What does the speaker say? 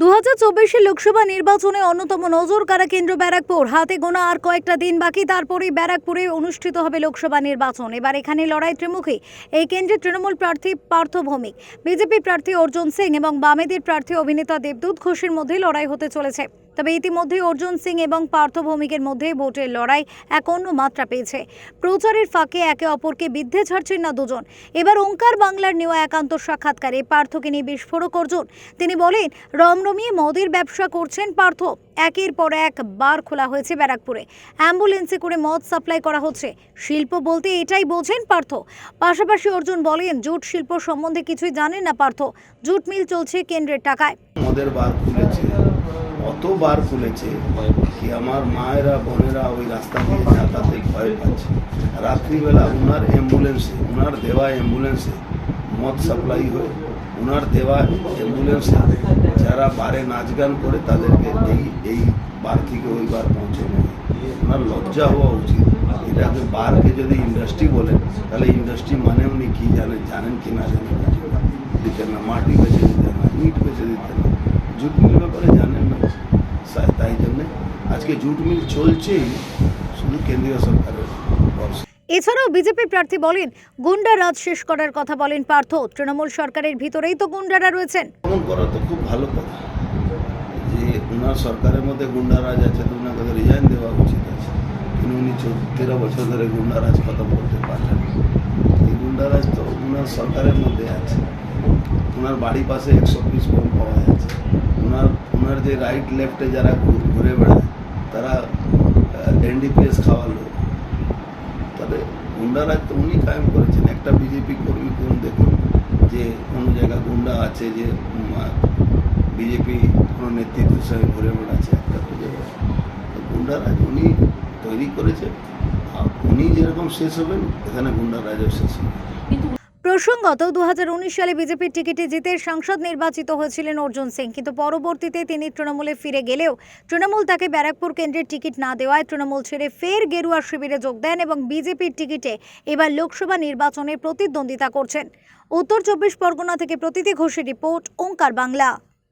দু হাজার লোকসভা নির্বাচনে অন্যতম নজর কারা কেন্দ্র ব্যারাকপুর। হাতে গোনা আর কয়েকটা দিন বাকি তারপরেই ব্যারাকপুরে অনুষ্ঠিত হবে লোকসভা নির্বাচন। এবার এখানে লড়াই ত্রিমুখী। এই কেন্দ্রে তৃণমূল প্রার্থী পার্থ ভৌমিক, বিজেপি প্রার্থী অর্জুন সিং এবং বামেদের প্রার্থী অভিনেতা দেবদূত ঘোষের মধ্যে লড়াই হতে চলেছে। তবে ইতিমধ্যেই অর্জুন সিং এবং পার্থ ভৌমিকের মধ্যে ভোটের লড়াই এক অন্য মাত্রা পেয়েছে। প্রচারের ফাঁকে একে অপরকে বিদ্ধে ছাড়ছেন না দুজন। এবার ওঙ্কার বাংলার নেওয়া একান্ত সাক্ষাৎকারে পার্থকে নিয়ে বিস্ফোরক অর্জুন। তিনি বলেন রমরমিয়ে মদের ব্যবসা করছেন পার্থ। একের পর এক বার খোলা হয়েছে ব্যারাকপুরে। অ্যাম্বুলেন্সে করে মদ সাপ্লাই করা হচ্ছে। শিল্প বলতে এটাই বোঝেন পার্থ। পাশাপাশি অর্জুন বলেন, জুট শিল্প সম্বন্ধে কিছুই জানেন না পার্থ। জুট মিল চলছে কেন্দ্রের টাকায়। মদের বার খুলেছে। অত বার খুলেছে কি আমার মায়েরা, বোনেরা ওই রাস্তা দিয়ে যাতায়াতে ভয় পাচ্ছে। রাত্রিবেলা ওনার অ্যাম্বুলেন্সে ওনার দেওয়া অ্যাম্বুলেন্সে মদ সাপ্লাই হয়ে ওনার দেওয়া অ্যাম্বুলেন্সে যারা বারে নাচ গান করে তাদেরকে এই এই বার থেকে ওই বার পৌঁছানো। ওনার লজ্জা হওয়া উচিত। এটাকে বারকে যদি ইন্ডাস্ট্রি বলে, তাহলে ইন্ডাস্ট্রি মানে উনি কি জানেন জানেন কি না জানেন না। মাটি বেঁচে দিতেন না ইট বেঁচে দিতেন না জুট মিল ব্যাপারে জানেন না সা- তাই জন্যে আজকে জুট মিল চলছেই শুধু কেন্দ্রীয় সরকারের এছাড়াও বিজেপি প্রার্থী বলেন গুন্ডা রাজ শেষ করার কথা বলেন পার্থ। তৃণমূল সরকারের ভিতরেই তো গুন্ডারা রয়েছেন। এমন করা তো খুব ভালো কথা। যে ওনার সরকারের মধ্যে গুন্ডারাজ আছে তো ওনাকে রিজাইন দেওয়া উচিত আছে। কিন্তু উনি তেরো বছর ধরে গুন্ডারাজ খতম করতে পারলেন না। এই গুন্ডারাজ তো ওনার সরকারের মধ্যে আছে। ওনার বাড়ির পাশে একশো পিস বোম পাওয়া যাচ্ছে। ওনার ওনার যে রাইট লেফটে যারা ঘুরে বেড়ায় তারা এনডিপিএস খাওয়ালো। তবে গুন্ডারাজ তো উনি কায়েম করেছেন। একটা বিজেপি কর্মী কোন দেখুন যে কোনো জায়গা গুন্ডা আছে যে বিজেপি কোনো নেতৃত্বের সঙ্গে ঘুরে বেড়াচ্ছে, একটা খুঁজে। তো গুন্ডারাজ উনি তৈরি করেছেন। আর উনি যেরকম শেষ হবেন, এখানে গুন্ডারাজও শেষ হবে। প্রসঙ্গত দু হাজার উনিশ সালে বিজেপির টিকিটে জিতে সাংসদ নির্বাচিত হয়েছিলেন অর্জুন সিং। কিন্তু পরবর্তীতে তিনি তৃণমূলে ফিরে গেলেও তৃণমূল তাকে ব্যারাকপুর কেন্দ্রের টিকিট না দেওয়ায় তৃণমূল ছেড়ে ফের গেরুয়া শিবিরে যোগ দেন এবং বিজেপির টিকিটে এবার লোকসভা নির্বাচনে প্রতিদ্বন্দ্বিতা করছেন। উত্তর চব্বিশ পরগনা থেকে প্রতীতি ঘোষের রিপোর্ট, ওঙ্কার বাংলা।